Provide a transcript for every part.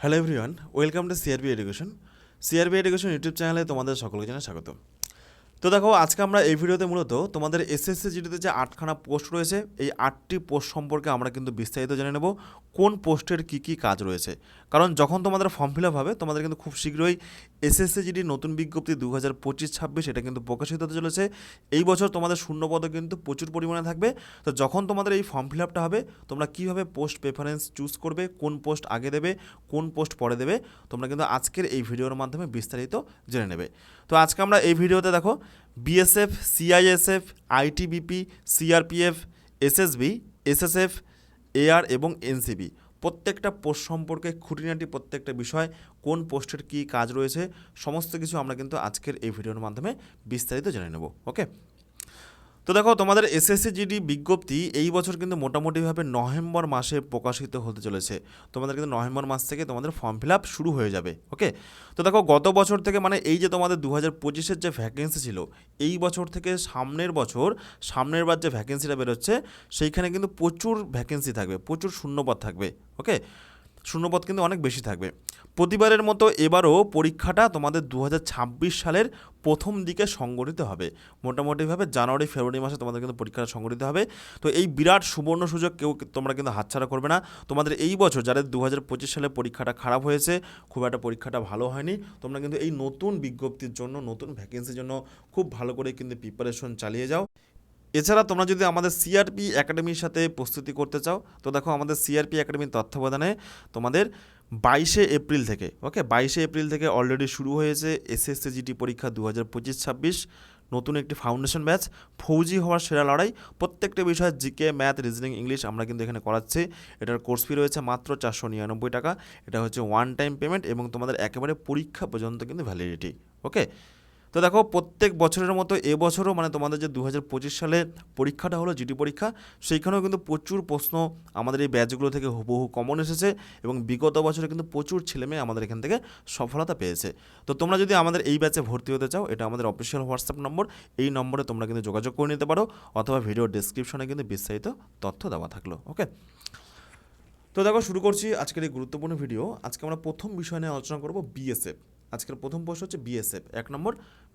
Hello everyone welcome to CRB education CRB education YouTube চ্যানেলে তোমাদের সকলকে জানাই স্বাগত তো দেখো, আজকে আমরা এই ভিডিওতে মূলত তোমাদের এসএসসি জিডিতে যে আটখানা পোস্ট রয়েছে, এই আটটি পোস্ট সম্পর্কে আমরা কিন্তু বিস্তারিত জেনে নেব, কোন পোস্টের কী কী কাজ রয়েছে। কারণ যখন তোমাদের ফর্ম ফিল আপ হবে, তোমাদের কিন্তু খুব শীঘ্রই এসএসসি জিডির নতুন বিজ্ঞপ্তি দু হাজার পঁচিশ ছাব্বিশ এটা কিন্তু প্রকাশিত হতে চলেছে। এই বছর তোমাদের শূন্যপদ কিন্তু প্রচুর পরিমাণে থাকবে। তো যখন তোমাদের এই ফর্ম ফিল আপটা হবে, তোমরা কীভাবে পোস্ট প্রেফারেন্স চুজ করবে, কোন পোস্ট আগে দেবে, কোন পোস্ট পরে দেবে, তোমরা কিন্তু আজকের এই ভিডিওর মাধ্যমে বিস্তারিত জেনে নেবে। তো আজকে আমরা এই ভিডিওতে দেখো BSF CISF ITBP CRPF SSB SSF AR এবং এনসিবি প্রত্যেকটা পোস্ট সম্পর্কে খুঁটিনাটি প্রত্যেকটা বিষয়, কোন পোস্টের কী কাজ রয়েছে, সমস্ত কিছু আমরা কিন্তু আজকের এই ভিডিওর মাধ্যমে বিস্তারিত জেনে নেব ওকে তো দেখো, তোমাদের এসএসসি জিডি বিজ্ঞপ্তি এই বছর কিন্তু মোটামুটিভাবে নভেম্বর মাসে প্রকাশিত হতে চলেছে। তোমাদের কিন্তু নভেম্বর মাস থেকে তোমাদের ফর্ম ফিল আপ শুরু হয়ে যাবে, ওকে? তো দেখো, গত বছর থেকে মানে এই যে তোমাদের দু হাজার পঁচিশের যে ভ্যাকেন্সি ছিল, এই বছর থেকে সামনের বছর, সামনের বার যে ভ্যাকেন্সিটা বেরোচ্ছে, সেইখানে কিন্তু প্রচুর ভ্যাকেন্সি থাকবে, প্রচুর শূন্যপদ থাকবে, ওকে? শূন্যপদ কিন্তু অনেক বেশি থাকবে। প্রতিবারের মতো এবারও পরীক্ষাটা তোমাদের দু হাজার ছাব্বিশ সালের প্রথম দিকে সংগঠিত হবে। মোটামুটিভাবে জানুয়ারি, ফেব্রুয়ারি মাসে তোমাদের কিন্তু পরীক্ষাটা সংগঠিত হবে। তো এই বিরাট সুবর্ণ সুযোগ কেউ তোমরা কিন্তু হাতছাড়া করবে না। তোমাদের এই বছর যাদের দু হাজার পঁচিশ সালে পরীক্ষাটা খারাপ হয়েছে, খুব একটা পরীক্ষাটা ভালো হয়নি, তোমরা কিন্তু এই নতুন বিজ্ঞপ্তির জন্য, নতুন ভ্যাকেন্সির জন্য খুব ভালো করে কিন্তু প্রিপারেশন চালিয়ে যাও। এছাড়া তোমরা যদি আমাদের সিআরপি একাডেমির সাথে প্রস্তুতি করতে চাও, তো দেখো আমাদের সিআরপি একাডেমির তত্ত্বাবধানে তোমাদের বাইশে এপ্রিল থেকে ওকে বাইশে এপ্রিল থেকে অলরেডি শুরু হয়েছে এসএসসি জিটি পরীক্ষা দু হাজার পঁচিশ ছাব্বিশ। নতুন একটি ফাউন্ডেশন ব্যাচ ফৌজি হওয়ার সেরা লড়াই। প্রত্যেকটা বিষয় জিকে ম্যাথ রিজনিং ইংলিশ আমরা কিন্তু এখানে করাচ্ছি। এটার কোর্স ফি রয়েছে মাত্র চারশো নিরানব্বই টাকা। এটা হচ্ছে ওয়ান টাইম পেমেন্ট এবং তোমাদের একেবারে পরীক্ষা পর্যন্ত কিন্তু ভ্যালিডিটি ওকে তো দেখো, প্রত্যেক বছরের মতো এবছরও মানে তোমাদের যে দু হাজার পঁচিশ সালে পরীক্ষাটা হলো জিডি পরীক্ষা, সেইখানেও কিন্তু প্রচুর প্রশ্ন আমাদের এই ব্যাচগুলো থেকে হুবহু কমন এসেছে এবং বিগত বছরে কিন্তু প্রচুর ছেলেমেয়ে আমাদের এখান থেকে সফলতা পেয়েছে। তো তোমরা যদি আমাদের এই ব্যাচে ভর্তি হতে চাও, এটা আমাদের অফিসিয়াল হোয়াটসঅ্যাপ নম্বর এই নম্বরে তোমরা কিন্তু যোগাযোগ করে নিতে পারো অথবা ভিডিও ডিসক্রিপশনে কিন্তু বিস্তারিত তথ্য দেওয়া থাকল ওকে তো দেখো, শুরু করছি আজকের এই গুরুত্বপূর্ণ ভিডিও আজকে আমরা প্রথম বিষয় নিয়ে আলোচনা করব বিএসএফ আজকের প্রথম প্রশ্ন হচ্ছে বিএসএফ এক নম্বর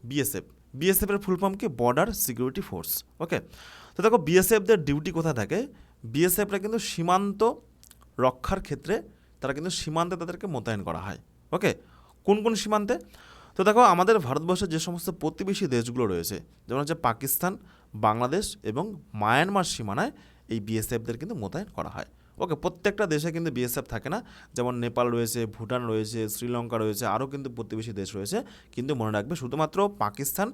বিএসএফ বিএসএফ এর ফুল ফর্ম কি বর্ডার সিকিউরিটি ফোর্স ওকে তো দেখো বিএসএফদের ডিউটি কোথায় থাকে? বিএসএফরা কিন্তু সীমান্ত রক্ষার ক্ষেত্রে তারা কিন্তু সীমান্তে তাদেরকে মোতায়েন করা হয় ওকে কোন কোন সীমান্তে? তো দেখো, আমাদের ভারতবর্ষের যে সমস্ত প্রতিবেশী দেশগুলো রয়েছে, যেমন হচ্ছে পাকিস্তান, বাংলাদেশ এবং মায়ানমার সীমানায় এই বিএসএফদের কিন্তু মোতায়েন করা হয়। ওকে প্রত্যেকটা দেশে কিন্তু বিএসএফ থাকে না। যেমন নেপাল রয়েছে, ভুটান রয়েছে, শ্রীলঙ্কা রয়েছে, আরও কিন্তু প্রতিবেশী দেশ রয়েছে। কিন্তু মনে রাখবে, শুধুমাত্র পাকিস্তান,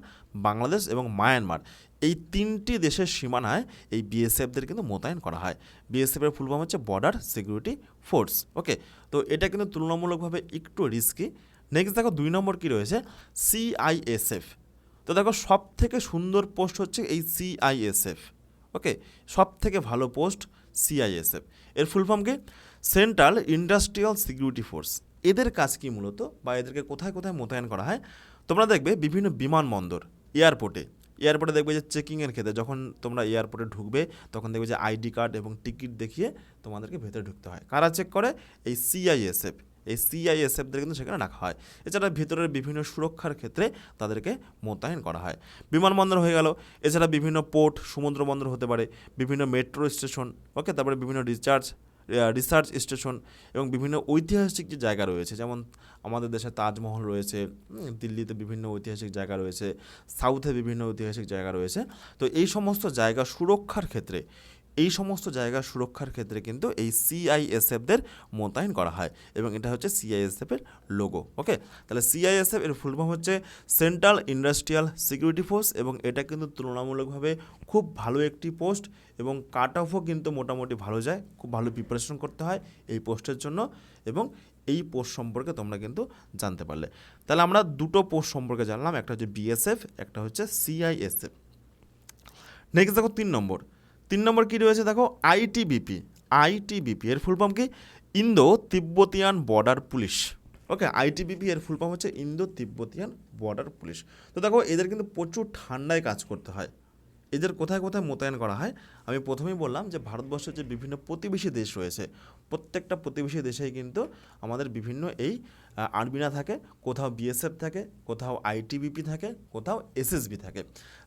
বাংলাদেশ এবং মায়ানমার এই তিনটি দেশের সীমানায় এই বিএসএফদের কিন্তু মোতায়েন করা হয়। বিএসএফের ফুল ফর্ম হচ্ছে বর্ডার সিকিউরিটি ফোর্স ওকে তো এটা কিন্তু তুলনামূলকভাবে একটু রিস্কি নেক্সট দেখো, দুই নম্বর কি রয়েছে? সিআইএসএফ তো দেখো সব থেকে সুন্দর পোস্ট হচ্ছে এই সিআইএসএফ ওকে সব থেকে ভালো পোস্ট সিআইএসএফ এর ফুল ফর্ম কি? সেন্ট্রাল ইন্ডাস্ট্রিয়াল সিকিউরিটি ফোর্স এদের কাজ কি মূলত? বা এদেরকে কোথায় কোথায় মোতায়েন করা হয়? তোমরা দেখবে বিভিন্ন বিমানবন্দর এয়ারপোর্টে এয়ারপোর্টে দেখবে যে চেকিংয়ের ক্ষেত্রে যখন তোমরা এয়ারপোর্টে ঢুকবে, তখন দেখবে যে আইডি কার্ড এবং টিকিট দেখিয়ে তোমাদেরকে ভেতরে ঢুকতে হয়। কারা চেক করে? এই সিআইএসএফ এই সিআইএসএফদের কিন্তু সেখানে রাখা হয়। এছাড়া ভিতরের বিভিন্ন সুরক্ষার ক্ষেত্রে তাদেরকে মোতায়েন করা হয়। বিমানবন্দর হয়ে গেল। এছাড়া বিভিন্ন পোর্ট সমুদ্র বন্দর হতে পারে, বিভিন্ন মেট্রো স্টেশন, ওকে, তারপরে বিভিন্ন রিচার্জ রিসার্চ স্টেশন এবং বিভিন্ন ঐতিহাসিক যে জায়গা রয়েছে, যেমন আমাদের দেশে তাজমহল রয়েছে দিল্লিতে বিভিন্ন ঐতিহাসিক জায়গা রয়েছে, সাউথে বিভিন্ন ঐতিহাসিক জায়গা রয়েছে। তো এই সমস্ত জায়গা সুরক্ষার ক্ষেত্রে এই সমস্ত জায়গা সুরক্ষার ক্ষেত্রে কিন্তু এই সিআইএসএফদের মোতায়েন করা হয় এবং এটা হচ্ছে সিআইএসএফের লোগো ওকে তাহলে সিআইএসএফ এর ফুল ফর্ম হচ্ছে সেন্ট্রাল ইন্ডাস্ট্রিয়াল সিকিউরিটি ফোর্স এবং এটা কিন্তু তুলনামূলকভাবে খুব ভালো একটি পোস্ট এবং কাট অফও কিন্তু মোটামুটি ভালো যায়, খুব ভালো প্রিপারেশন করতে হয় এই পোস্টের জন্য এবং এই পোস্ট সম্পর্কে তোমরা কিন্তু জানতে পারলে। তাহলে আমরা দুটো পোস্ট সম্পর্কে জানলাম, একটা হচ্ছে বিএসএফ একটা হচ্ছে সিআইএসএফ নেক্সট দেখো তিন নম্বর। তিন নম্বর কী রয়েছে দেখো? আইটিবিপি আইটিবিপি এর ফুল ফর্ম কি? Indo Tibetan border police okay ITBP এর ফুল ফর্ম হচ্ছে ইন্দো তিব্বতিয়ান বর্ডার পুলিশ তো দেখো, এদের কিন্তু প্রচুর ঠান্ডায় কাজ করতে হয়। এদের কোথায় কোথায় মোতায়েন করা হয়? আমি প্রথমেই বললাম যে, ভারতবর্ষের যে বিভিন্ন প্রতিবেশী দেশ রয়েছে, প্রত্যেকটা প্রতিবেশী দেশেই কিন্তু আমাদের বিভিন্ন এই আর্মিরা থাকে, কোথাও বিএসএফ থাকে, কোথাও আইটিবিপি থাকে, কোথাও এসএসবি থাকে।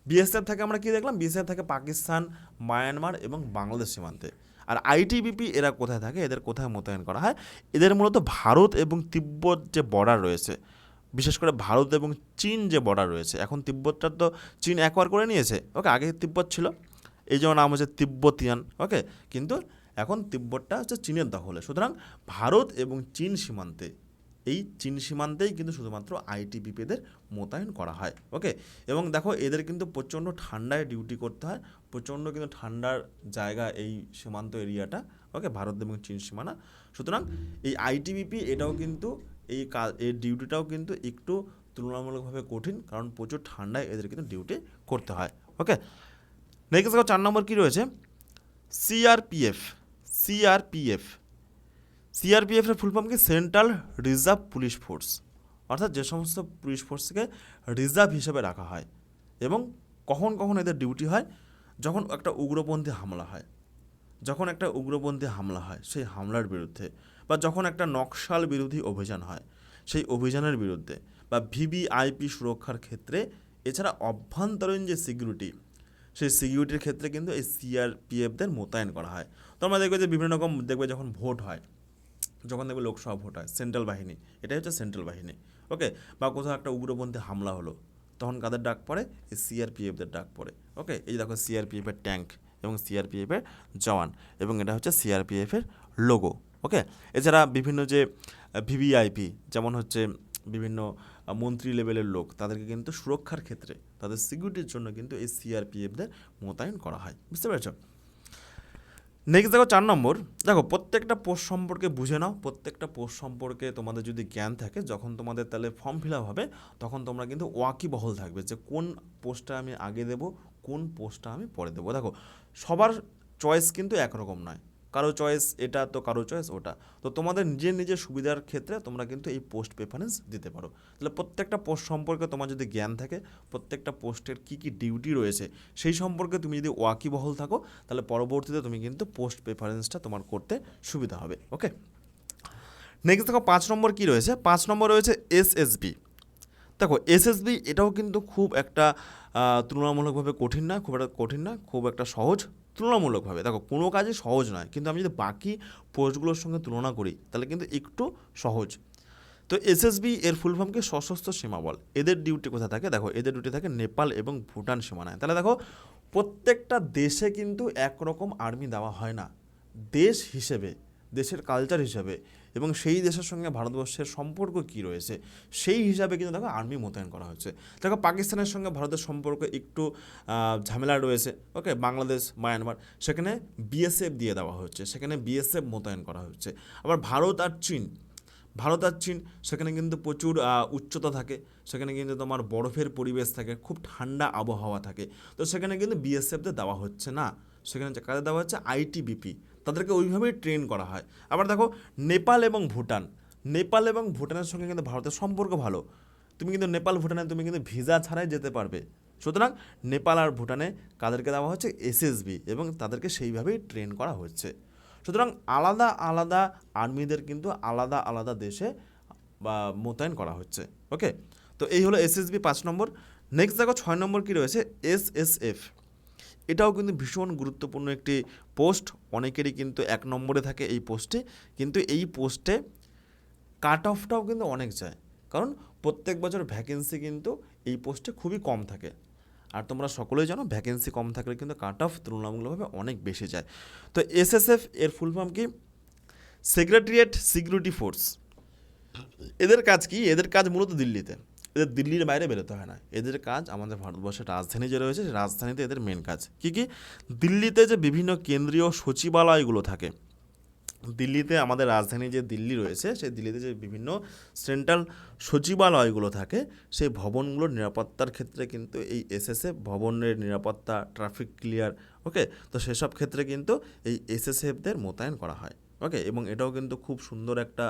বিএসএফ থাকে আমরা কি দেখলাম? বিএসএফ থাকে পাকিস্তান, মায়ানমার এবং বাংলাদেশ সীমান্তে। আর আইটিবিপি এরা কোথায় থাকে? এদের কোথায় মোতায়েন করা হয়? এদের মূলত ভারত এবং তিব্বত যে বর্ডার রয়েছে বিশেষ করে ভারত এবং চীন যে বর্ডার রয়েছে, এখন তিব্বতটা তো চীন একবার করে নিয়েছে ওকে আগে তিব্বত ছিল, এই জন্য নাম হচ্ছে তিব্বতিয়ান ওকে কিন্তু এখন তিব্বতটা হচ্ছে চীনের দখলে, সুতরাং ভারত এবং চীন সীমান্তে, এই চীন সীমান্তেই কিন্তু শুধুমাত্র আইটিবিপিদের মোতায়েন করা হয় ওকে এবং দেখো এদের কিন্তু প্রচণ্ড ঠান্ডায় ডিউটি করতে হয়, প্রচণ্ড কিন্তু ঠান্ডার জায়গা এই সীমান্ত এরিয়াটা ওকে ভারত এবং চীন সীমানা, সুতরাং এই আইটিবিপি এটাও কিন্তু এই কাজ এই ডিউটিটাও কিন্তু একটু তুলনামূলকভাবে কঠিন, কারণ প্রচুর ঠান্ডায় এদের কিন্তু ডিউটি করতে হয়। ওকে নেক্সট দেখো চার নম্বর কী রয়েছে? সিআরপিএফ সিআরপিএফ সিআরপিএফের ফুল ফর্ম কি? সেন্ট্রাল রিজার্ভ পুলিশ ফোর্স অর্থাৎ যে সমস্ত পুলিশ ফোর্সকে রিজার্ভ হিসেবে রাখা হয় এবং কখন কখন এদের ডিউটি হয়? যখন একটা উগ্রপন্থী হামলা হয়। যখন একটা উগ্রপন্থী হামলা হয়, সেই হামলার বিরুদ্ধে বা যখন একটা নকশাল বিরোধী অভিযান হয়, সেই অভিযানের বিরুদ্ধে বা ভিভিআইপি সুরক্ষার ক্ষেত্রে, এছাড়া অভ্যন্তরীণ যে সিকিউরিটি, সেই সিকিউরিটির ক্ষেত্রে কিন্তু এই সিআরপিএফদের মোতায়েন করা হয়। তো আমরা দেখবে যে বিভিন্ন রকম দেখবে যখন ভোট হয়, যখন দেখবে লোকসভা ভোট হয়, সেন্ট্রাল বাহিনী, এটাই হচ্ছে সেন্ট্রাল বাহিনী, ওকে? বা কোথাও একটা উগ্রপন্থী হামলা হলো, তখন কাদের ডাক পড়ে? এই সিআরপিএফদের ডাক পড়ে, ওকে? এই দেখো সিআরপিএফের ট্যাঙ্ক এবং সিআরপিএফের জওয়ান এবং এটা হচ্ছে সিআরপিএফের লোগো ওকে এছাড়া বিভিন্ন যে ভিভিআইপি যেমন হচ্ছে বিভিন্ন মন্ত্রী লেভেলের লোক, তাদেরকে কিন্তু সুরক্ষার ক্ষেত্রে, তাদের সিকিউরিটির জন্য কিন্তু এই সিআরপিএফদের মোতায়েন করা হয়, বুঝতে পেরেছ? নেক্সট দেখো চার নম্বর। দেখো, প্রত্যেকটা পোস্ট সম্পর্কে বুঝে নাও। প্রত্যেকটা পোস্ট সম্পর্কে তোমাদের যদি জ্ঞান থাকে, যখন তোমাদের তাহলে ফর্ম ফিল আপ হবে, তখন তোমরা কিন্তু ওয়াকিবহল থাকবে যে কোন পোস্টটা আমি আগে দেব, কোন পোস্টটা আমি পরে দেবো। দেখো, সবার চয়েস কিন্তু একরকম নয়। কারও চয়েস এটা, তো কারও চয়েস ওটা। তো তোমাদের নিজের নিজের সুবিধার ক্ষেত্রে তোমরা কিন্তু এই পোস্ট প্রেফারেন্স দিতে পারো। তাহলে প্রত্যেকটা পোস্ট সম্পর্কে তোমার যদি জ্ঞান থাকে, প্রত্যেকটা পোস্টের কী কী ডিউটি রয়েছে, সেই সম্পর্কে তুমি যদি ওয়াকিবহল থাকো, তাহলে পরবর্তীতে তুমি কিন্তু পোস্ট প্রেফারেন্সটা তোমার করতে সুবিধা হবে ওকে নেক্সট দেখো, পাঁচ নম্বর কী রয়েছে? পাঁচ নম্বর রয়েছে এসএসবি দেখো এসএসবি এটাও কিন্তু খুব একটা তুলনামূলকভাবে কঠিন না, খুব একটা কঠিন না, খুব একটা সহজ। তুলনামূলকভাবে। দেখো, কোনো কাজে সহজ নয়। কিন্তু আমি যদি বাকি পোস্টগুলোর সঙ্গে তুলনা করি, তাহলে কিন্তু একটু সহজ। তো এসএসবি এর ফুল ফর্মকে সশস্ত্র সীমা বল। এদের ডিউটি কোথায় থাকে? দেখো, এদের ডিউটি থাকে নেপাল এবং ভুটান সীমানায়। তাহলে দেখো, প্রত্যেকটা দেশে কিন্তু একরকম আর্মি দেওয়া হয় না। দেশ হিসেবে, দেশের কালচার হিসেবে। এবং সেই দেশের সঙ্গে ভারতবর্ষের সম্পর্ক কী রয়েছে, সেই হিসাবে কিন্তু দেখো আর্মি মোতায়েন করা হচ্ছে। দেখো পাকিস্তানের সঙ্গে ভারতের সম্পর্ক একটু ঝামেলা রয়েছে ওকে বাংলাদেশ, মায়ানমার, সেখানে বিএসএফ দিয়ে দেওয়া হচ্ছে, সেখানে বিএসএফ মোতায়েন করা হচ্ছে। আবার ভারত আর চীন, ভারত আর চীন, সেখানে কিন্তু প্রচুর উচ্চতা থাকে, সেখানে কিন্তু তোমার বরফের পরিবেশ থাকে, খুব ঠান্ডা আবহাওয়া থাকে। তো সেখানে কিন্তু বিএসএফদের দেওয়া হচ্ছে না, সেখানে কাজে দেওয়া হচ্ছে? আইটিবিপি তাদেরকে ওইভাবেই ট্রেন করা হয়। আবার দেখো, নেপাল এবং ভুটান। নেপাল এবং ভুটানের সঙ্গে কিন্তু ভারতের সম্পর্ক ভালো। তুমি কিন্তু নেপাল, ভুটানে তুমি কিন্তু ভিসা ছাড়াই যেতে পারবে। সুতরাং নেপাল আর ভুটানে কাদেরকে দেওয়া হচ্ছে এসএসবি এবং তাদেরকে সেইভাবেই ট্রেন করা হচ্ছে। সুতরাং আলাদা আলাদা আর্মিদের কিন্তু আলাদা আলাদা দেশে, বা মোতায়েন করা হচ্ছে। ওকে? তো এই হলো এসএসবি পাঁচ নম্বর। নেক্সট দেখো, ছয় নম্বর কি রয়েছে? এসএসএফ এটাও কিন্তু ভীষণ গুরুত্বপূর্ণ একটি পোস্ট, অনেকেরই কিন্তু এক নম্বরে থাকে এই পোস্টে, কিন্তু এই পোস্টে কাট অফটাও কিন্তু অনেক যায়। কারণ প্রত্যেক বছর ভ্যাকেন্সি কিন্তু এই পোস্টে খুবই কম থাকে। আর তোমরা সকলেই জানো ভ্যাকেন্সি কম থাকলে কিন্তু কাট অফ তুলনামূলকভাবে অনেক বেশি যায়। তো এসএসএফ এর ফুল ফর্ম কি? সেক্রেটারিয়েট সিকিউরিটি ফোর্স এদের কাজ কি? এদের কাজ মূলত দিল্লিতে। এদের দিল্লির বাইরে বেরোতে হয় না। এদের কাজ আমাদের ভারতবর্ষের রাজধানী যে রয়েছে সেই রাজধানীতে এদের মেন কাজ। কী কী? দিল্লিতে যে বিভিন্ন কেন্দ্রীয় সচিবালয়গুলো থাকে, দিল্লিতে আমাদের রাজধানী যে দিল্লি রয়েছে সেই দিল্লিতে যে বিভিন্ন সেন্ট্রাল সচিবালয়গুলো থাকে সেই ভবনগুলোর নিরাপত্তার ক্ষেত্রে কিন্তু এই এসএসএফ ভবনের নিরাপত্তা ট্রাফিক ক্লিয়ার ওকে তো সেসব ক্ষেত্রে কিন্তু এই এসএসএফদের মোতায়েন করা হয় ওকে এবং এটাও কিন্তু খুব সুন্দর একটা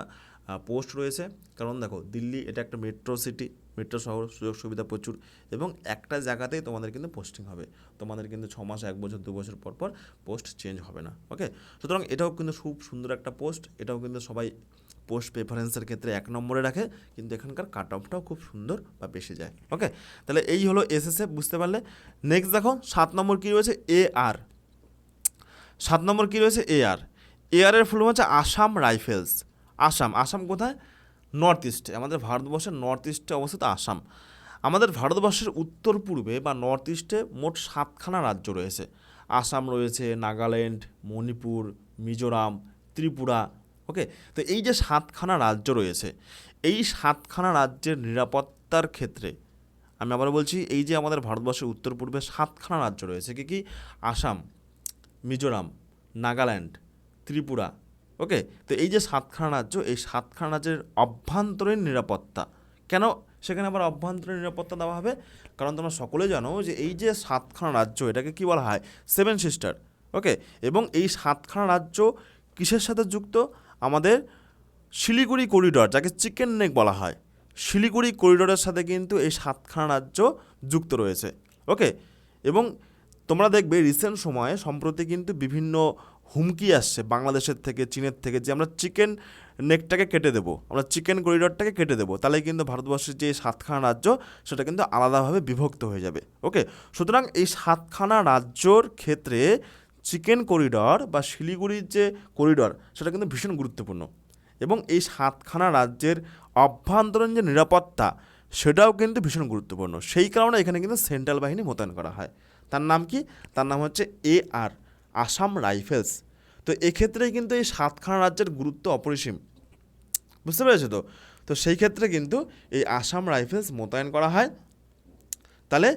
পোস্ট রয়েছে। কারণ দেখো, দিল্লি এটা একটা মেট্রো সিটি মেট্রো শহর সুযোগ সুবিধা প্রচুর এবং একটা জায়গাতেই তোমাদের কিন্তু পোস্টিং হবে। তোমাদের কিন্তু ছ মাস, এক বছর, দু বছর পর পর পোস্ট চেঞ্জ হবে না ওকে সুতরাং এটাও কিন্তু খুব সুন্দর একটা পোস্ট এটাও কিন্তু সবাই পোস্ট প্রেফারেন্সের ক্ষেত্রে এক নম্বরে রাখে, কিন্তু এখানকার কাট অফটাও খুব সুন্দর বা বেশি যায় ওকে তাহলে এই হলো এসএসএফ বুঝতে পারলে? নেক্সট দেখো, সাত নম্বর কী রয়েছে? এ আর সাত নম্বর কী রয়েছে? এ আর এ আর এর ফুল হচ্ছে আসাম রাইফেলস। আসাম আসাম কোথায়? নর্থ ইস্টে আমাদের ভারতবর্ষের নর্থ ইস্টে অবস্থিত আসাম। আমাদের ভারতবর্ষের উত্তর পূর্বে বা নর্থ ইস্টে মোট সাতখানা রাজ্য রয়েছে। আসাম রয়েছে, নাগাল্যান্ড, মণিপুর, মিজোরাম, ত্রিপুরা ওকে তো এই যে সাতখানা রাজ্য রয়েছে, এই সাতখানা রাজ্যের নিরাপত্তার ক্ষেত্রে আমি আবার বলছি, এই যে আমাদের ভারতবর্ষের উত্তর পূর্বে সাতখানা রাজ্য রয়েছে, কি কি? আসাম, মিজোরাম, নাগাল্যান্ড, ত্রিপুরা ওকে? তো এই যে সাতখানা রাজ্য, এই সাতখানা রাজ্যের অভ্যন্তরীণ নিরাপত্তা, কেন সেখানে আবার অভ্যন্তরীণ নিরাপত্তা দেওয়া হবে? কারণ তোমরা সকলে জানো যে এই যে সাতখানা রাজ্য, এটাকে কী বলা হয়? Seven sister okay? এবং এই সাতখানা রাজ্য কিসের সাথে যুক্ত? আমাদের শিলিগুড়ি করিডর যাকে চিকেন নেক বলা হয়। শিলিগুড়ি করিডোরের সাথে কিন্তু এই সাতখানা রাজ্য যুক্ত রয়েছে, ওকে? এবং তোমরা দেখবে রিসেন্ট সময়ে সম্প্রতি কিন্তু বিভিন্ন হুমকি আসছে বাংলাদেশের থেকে, চীনের থেকে যে আমরা চিকেন নেকটাকে কেটে দেবো, আমরা চিকেন করিডরটাকে কেটে দেবো তাহলে কিন্তু ভারতবর্ষের যে সাতখানা রাজ্য, সেটা কিন্তু আলাদাভাবে বিভক্ত হয়ে যাবে, ওকে? সুতরাং এই সাতখানা রাজ্যর ক্ষেত্রে চিকেন করিডর বা শিলিগুড়ির যে করিডর, সেটা কিন্তু ভীষণ গুরুত্বপূর্ণ এবং এই সাতখানা রাজ্যের অভ্যন্তরীণ যে নিরাপত্তা, সেটাও কিন্তু ভীষণ গুরুত্বপূর্ণ। সেই কারণে এখানে কিন্তু সেন্ট্রাল বাহিনী মোতায়েন করা হয়। তার নাম কি? তার নাম হচ্ছে এ আর। আসাম রাইফেলস। তো এক্ষেত্রে কিন্তু এই সাতখানা রাজ্যের গুরুত্ব অপরিসীম। বুঝতে পেরেছ তো? তো সেই ক্ষেত্রে কিন্তু এই আসাম রাইফেলস মোতায়েন করা হয়। তাহলে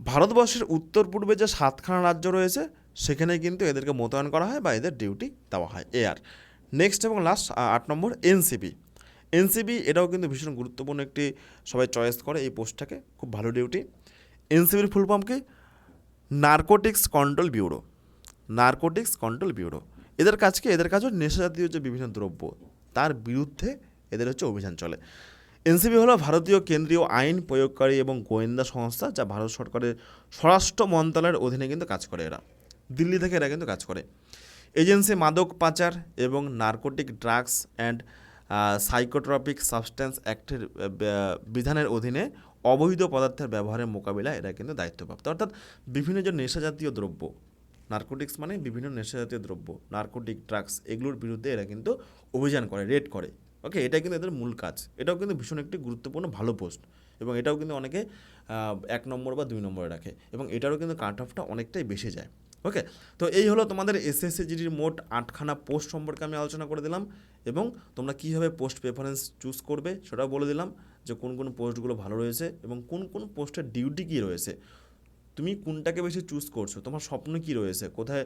ভারতবর্ষের উত্তর পূর্বে যে সাতখানা রাজ্য রয়েছে, সেখানে কিন্তু এদেরকে মোতায়েন করা হয় বা এদের ডিউটি দেওয়া হয়। এয়ার নেক্সট এবং লাস্ট আট নম্বর এনসিবি এনসিবি এটাও কিন্তু ভীষণ গুরুত্বপূর্ণ একটি, সবাই চয়েস করে এই পোস্টটাকে। খুব ভালো ডিউটি এনসিবির ফুল ফর্ম কি? Narcotics control bureau narcotics control bureau. এদের কাজ কি এদের কাজ নেশাজাতীয় যে বিভিন্ন দ্রব্য, তার বিরুদ্ধে এদের হচ্ছে অভিযান চলে। এনসিবি হলো ভারতীয় কেন্দ্রীয় আইন প্রয়োগকারী এবং গোয়েন্দা সংস্থা, যা ভারত সরকারের স্বরাষ্ট্র মন্ত্রণালয়ের অধীনে কিন্তু কাজ করে এরা। দিল্লি থেকে এরা কিন্তু কাজ করে। এজেন্সি মাদক পাচার এবং narcotic drugs and psychotropic substance অ্যাক্টের বিধানের অধীনে অবৈধ পদার্থের ব্যবহারের মোকাবিলায় এরা কিন্তু দায়িত্বপ্রাপ্ত। অর্থাৎ বিভিন্ন যে নেশাজাতীয় দ্রব্য নার্কোটিক্স মানে বিভিন্ন নেশাজাতীয় দ্রব্য, নার্কোটিক ড্রাগস এগুলোর বিরুদ্ধে এরা কিন্তু অভিযান করে, রেড করে। ওকে এটা কিন্তু এদের মূল কাজ। এটাও কিন্তু ভীষণ একটি গুরুত্বপূর্ণ, ভালো পোস্ট। এবং এটাও কিন্তু অনেকে এক নম্বর বা দুই নম্বরে রাখে। এবং এটারও কিন্তু কাট অফটা অনেকটাই বেশি যায়। ওকে তো এই হলো তোমাদের এসএসসি জিডির মোট আটখানা পোস্ট সম্পর্কে আমি আলোচনা করে দিলাম। এবং তোমরা কীভাবে পোস্ট প্রেফারেন্স চুজ করবে সেটাও বলে দিলাম যে কোন কোন পোস্টগুলো ভালো রয়েছে এবং কোন কোন পোস্টের ডিউটি কী রয়েছে। তুমি কোনটাকে বেশি চুজ করছ? তোমার স্বপ্ন কী রয়েছে? কোথায়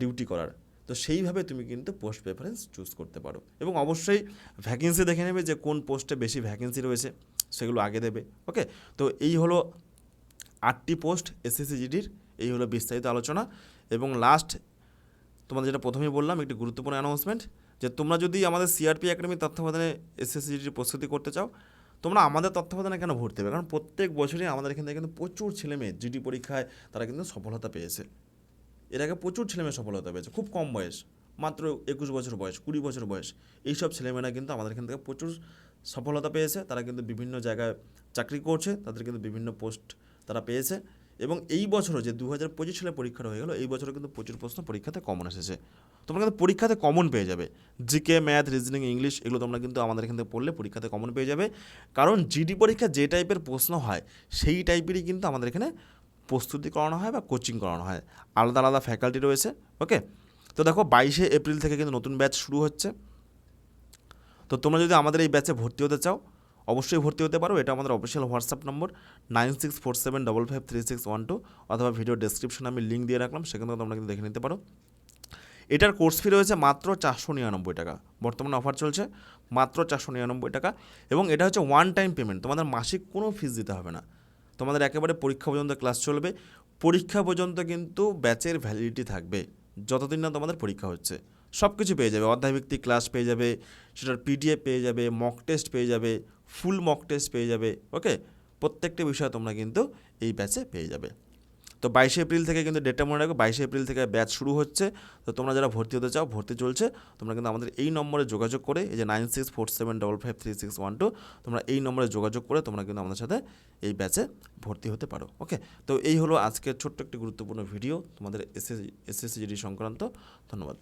ডিউটি করার? তো সেইভাবে তুমি কিন্তু পোস্ট প্রেফারেন্স চুজ করতে পারো। এবং অবশ্যই ভ্যাকেন্সি দেখে নেবে যে কোন পোস্টে বেশি ভ্যাকেন্সি রয়েছে, সেগুলো আগে দেবে ওকে তো এই হলো আটটি পোস্ট এসএসসি জিডির এই হলো বিস্তারিত আলোচনা। এবং লাস্ট তোমাদের যেটা প্রথমেই বললাম, একটি গুরুত্বপূর্ণ অ্যানাউন্সমেন্ট যে তোমরা যদি আমাদের সিআরপি একাডেমি তত্ত্বাবধানে এসএসসি জিডির প্রস্তুতি করতে চাও তোমরা আমাদের তত্ত্বাবধানে কেন ভর্তি হবে? কারণ প্রত্যেক বছরই আমাদের এখান থেকে কিন্তু প্রচুর ছেলেমেয়ে জিডি পরীক্ষায় তারা কিন্তু সফলতা পেয়েছে। এর আগে প্রচুর ছেলেমেয়ে সফলতা পেয়েছে, খুব কম বয়স, মাত্র একুশ বছর বয়স, কুড়ি বছর বয়স। এইসব ছেলেমেয়েরা কিন্তু আমাদের এখান থেকে প্রচুর সফলতা পেয়েছে, তারা কিন্তু বিভিন্ন জায়গায় চাকরি করছে, তাদের কিন্তু বিভিন্ন পোস্ট তারা পেয়েছে। এবং এই বছরও যে দু হাজার পঁচিশ সালে পরীক্ষাটা হয়ে গেলো, এই বছরও কিন্তু প্রচুর প্রশ্ন পরীক্ষাতে কমন এসেছে। তোমরা কিন্তু পরীক্ষাতে কমন পেয়ে যাবে। জিকে ম্যাথ রিজনিং ইংলিশ এগুলো তোমরা কিন্তু আমাদের এখান থেকে পড়লে পরীক্ষাতে কমন পেয়ে যাবে। কারণ জিডি পরীক্ষা যে টাইপের প্রশ্ন হয়, সেই টাইপেরই কিন্তু আমাদের এখানে প্রস্তুতি করানো হয় বা কোচিং করানো হয়। আলাদা আলাদা ফ্যাকাল্টি রয়েছে ওকে তো দেখো বাইশে এপ্রিল থেকে কিন্তু নতুন ব্যাচ শুরু হচ্ছে। তো তোমরা যদি আমাদের এই ব্যাচে ভর্তি হতে চাও, অবশ্যই ভর্তি হতে পারো। এটা আমাদের official WhatsApp number nine six four seven double five three six one two অথবা ভিডিও ডেসক্রিপশনে আমি লিঙ্ক দিয়ে রাখলাম, সেখান থেকে তোমরা কিন্তু দেখে নিতে পারো। এটার কোর্স ফি রয়েছে মাত্র চারশো নিরানব্বই টাকা। বর্তমানে অফার চলছে মাত্র চারশো নিরানব্বই টাকা এবং এটা হচ্ছে ওয়ান টাইম পেমেন্ট তোমাদের মাসিক কোনো ফিস দিতে হবে না। তোমাদের একেবারে পরীক্ষা পর্যন্ত ক্লাস চলবে। পরীক্ষা পর্যন্ত কিন্তু ব্যাচের ভ্যালিডিটি থাকবে। যতদিন না তোমাদের পরীক্ষা হচ্ছে। সব কিছু পেয়ে যাবে। অধ্যায়ভিত্তিক ক্লাস পেয়ে যাবে, সেটার পিডিএফ পেয়ে যাবে মক টেস্ট পেয়ে যাবে ফুল মক টেস্ট পেয়ে যাবে ওকে প্রত্যেকটা বিষয় তোমরা কিন্তু এই ব্যাচে পেয়ে যাবে। তো বাইশে এপ্রিল থেকে কিন্তু ডেটটা মনে রাখো বাইশে এপ্রিল থেকে ব্যাচ শুরু হচ্ছে। তো তোমরা যারা ভর্তি হতে চাও, ভর্তি চলছে, তোমরা কিন্তু আমাদের এই নম্বরে যোগাযোগ করে, এই যে nine six four seven double five three six one two তোমরা এই নম্বরে যোগাযোগ করে তোমরা কিন্তু আমাদের সাথে এই ব্যাচে ভর্তি হতে পারো। ওকে তো এই হলো আজকের ছোট্ট একটি গুরুত্বপূর্ণ ভিডিও তোমাদের এসএসসি এসএসসি সংক্রান্ত। ধন্যবাদ।